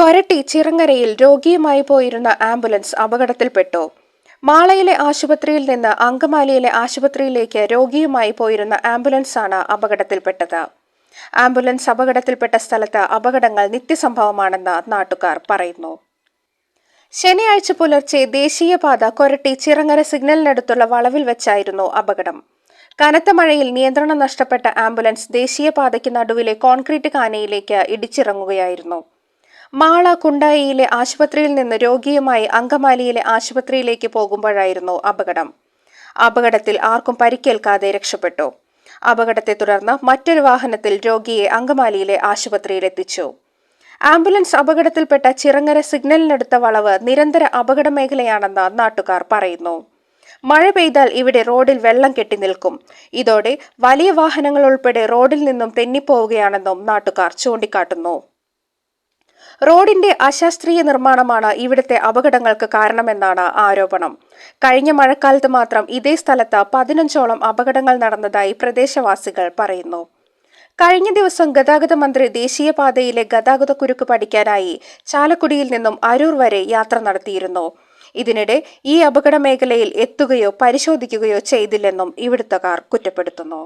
കൊരട്ടി ചിറങ്ങരയിൽ രോഗിയുമായി പോയിരുന്ന ആംബുലൻസ് അപകടത്തിൽപ്പെട്ടു. മാളയിലെ ആശുപത്രിയിൽ നിന്ന് അങ്കമാലിയിലെ ആശുപത്രിയിലേക്ക് രോഗിയുമായി പോയിരുന്ന ആംബുലൻസാണ് അപകടത്തിൽപ്പെട്ടത്. ആംബുലൻസ് അപകടത്തിൽപ്പെട്ട സ്ഥലത്ത് അപകടങ്ങൾ നിത്യസംഭവമാണെന്ന് നാട്ടുകാർ പറയുന്നു. ശനിയാഴ്ച പുലർച്ചെ ദേശീയപാത കൊരട്ടി ചിറങ്ങര സിഗ്നലിനടുത്തുള്ള വളവിൽ വെച്ചായിരുന്നു അപകടം. കനത്ത മഴയിൽ നിയന്ത്രണം നഷ്ടപ്പെട്ട ആംബുലൻസ് ദേശീയപാതയ്ക്ക് നടുവിലെ കോൺക്രീറ്റ് കാനയിലേക്ക് ഇടിച്ചിറങ്ങുകയായിരുന്നു. മാള കുണ്ടായിയിലെ ആശുപത്രിയിൽ നിന്ന് രോഗിയുമായി അങ്കമാലിയിലെ ആശുപത്രിയിലേക്ക് പോകുമ്പോഴായിരുന്നു അപകടം. അപകടത്തിൽ ആർക്കും പരിക്കേൽക്കാതെ രക്ഷപ്പെട്ടു. അപകടത്തെ തുടർന്ന് മറ്റൊരു വാഹനത്തിൽ രോഗിയെ അങ്കമാലിയിലെ ആശുപത്രിയിൽ എത്തിച്ചു ആംബുലൻസ് അപകടത്തിൽപ്പെട്ട ചിറങ്ങര സിഗ്നലിനടുത്ത വളവ് നിരന്തര അപകട മേഖലയാണെന്ന് നാട്ടുകാർ പറയുന്നു. മഴ പെയ്താൽ ഇവിടെ റോഡിൽ വെള്ളം കെട്ടി നിൽക്കും. ഇതോടെ വലിയ വാഹനങ്ങൾ ഉൾപ്പെടെ റോഡിൽ നിന്നും തെന്നിപ്പോവുകയാണെന്നും നാട്ടുകാർ ചൂണ്ടിക്കാട്ടുന്നു. റോഡിന്റെ അശാസ്ത്രീയ നിർമ്മാണമാണ് ഇവിടുത്തെ അപകടങ്ങൾക്ക് കാരണമെന്നാണ് ആരോപണം. കഴിഞ്ഞ മഴക്കാലത്ത് മാത്രം ഇതേ സ്ഥലത്ത് പതിനഞ്ചോളം അപകടങ്ങൾ നടന്നതായി പ്രദേശവാസികൾ പറയുന്നു. കഴിഞ്ഞ ദിവസം ഗതാഗത മന്ത്രി ദേശീയപാതയിലെ ഗതാഗത കുരുക്ക് പഠിക്കാനായി ചാലക്കുടിയിൽ നിന്നും അരൂർ വരെ യാത്ര നടത്തിയിരുന്നു. ഇതിനിടെ ഈ അപകട മേഖലയിൽ എത്തുകയോ പരിശോധിക്കുകയോ ചെയ്തില്ലെന്നും ഇവിടുത്തുകാർ കുറ്റപ്പെടുത്തുന്നു.